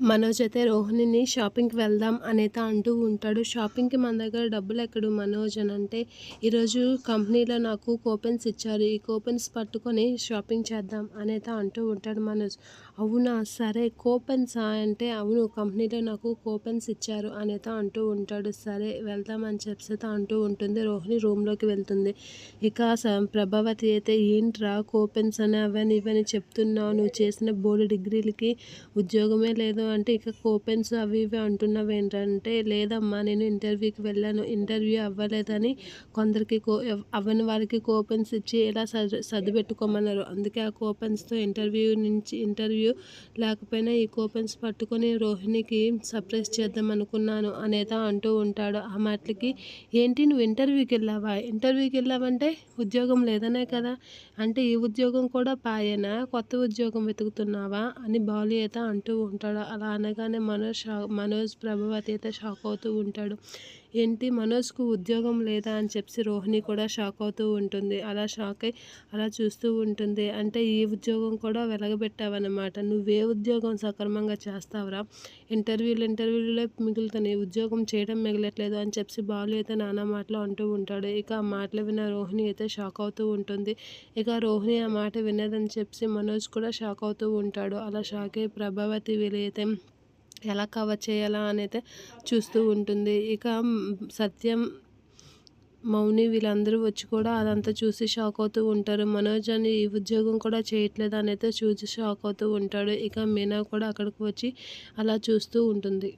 మనోజ్ అయితే రోహిణిని షాపింగ్కి వెళ్దాం అనేత అంటూ ఉంటాడు. షాపింగ్కి మన దగ్గర డబ్బులు ఎక్కడు మనోజ్ అని అంటే ఈరోజు కంపెనీలో నాకు కూపన్స్ ఇచ్చారు. ఈ కూపన్స్ పట్టుకొని షాపింగ్ చేద్దాం అనేత అంటూ ఉంటాడు మనోజ్. అవునా? సరే కూపన్సా? అంటే అవును కంపెనీలో నాకు కూపన్స్ ఇచ్చారు అనేత అంటూ ఉంటాడు. సరే వెళ్దామని చెప్పి అంటూ ఉంటుంది. రోహిణి రూమ్లోకి వెళ్తుంది. ఇక ప్రభావతి అయితే ఏంట్రా కూపన్స్ అని అవని ఇవని చెప్తున్నావు? నువ్వు చేసిన బోర్డు డిగ్రీలకి ఉద్యోగమే లేదు అంటే ఇక కూపెన్స్ అవి ఇవి అంటున్నావు ఏంటంటే లేదమ్మా నేను ఇంటర్వ్యూకి వెళ్ళాను. ఇంటర్వ్యూ అవ్వలేదని కొందరికి కో అవ్వని వారికి కూపెన్స్ ఇచ్చి ఇలా సర్దు సర్దుపెట్టుకోమన్నారు. అందుకే ఆ కూపెన్స్తో ఇంటర్వ్యూ నుంచి ఇంటర్వ్యూ లేకపోయినా ఈ కూపెన్స్ పట్టుకొని రోహిణికి సర్ప్రైజ్ చేద్దాం అనుకున్నాను అనేత అంటూ ఉంటాడు. ఆ మాటలకి ఏంటి నువ్వు ఇంటర్వ్యూకి వెళ్ళావా? ఇంటర్వ్యూకి వెళ్ళావంటే ఉద్యోగం లేదనే కదా? అంటే ఈ ఉద్యోగం కూడా పాయేనా? కొత్త ఉద్యోగం వెతుకుతున్నావా? అని బాలు అయితే అంటూ ఉంటాడు. అలా అనగానే మనోజ్ షా మనోజ్ ప్రభావతి అయితే షాక్ అవుతూ ఉంటాడు. ఏంటి మనోజ్కు ఉద్యోగం లేదా అని చెప్పి రోహిణి కూడా షాక్ అవుతూ ఉంటుంది. అలా షాక్ అయి అలా చూస్తూ ఉంటుంది. అంటే ఈ ఉద్యోగం కూడా వెలగబెట్టావన్నమాట. నువ్వే ఉద్యోగం సక్రమంగా చేస్తావురా. ఇంటర్వ్యూలు ఇంటర్వ్యూలే మిగులుతాయి ఉద్యోగం చేయడం మిగలట్లేదు అని చెప్పి బాలు అయితే నానా మాటలు అంటూ ఉంటాడు. ఇక ఆ మాటలు విన్న రోహిణి అయితే షాక్ అవుతూ ఉంటుంది. ఇక రోహిణి ఆ మాట విన్నదని చెప్పి మనోజ్ కూడా షాక్ అవుతూ ఉంటాడు. అలా షాక్ అయ్యి ప్రభావతి వీలైతే ఎలా కవర్ చేయాలా అనైతే చూస్తూ ఉంటుంది. ఇక సత్యం మౌని వీళ్ళందరూ వచ్చి కూడా అదంతా చూసి షాక్ అవుతూ ఉంటారు. మనోజ్ అని ఈ ఉద్యోగం కూడా చేయట్లేదు అని అయితే చూసి షాక్ అవుతూ ఉంటాడు. ఇక మీనా కూడా అక్కడికి వచ్చి అలా చూస్తూ ఉంటుంది.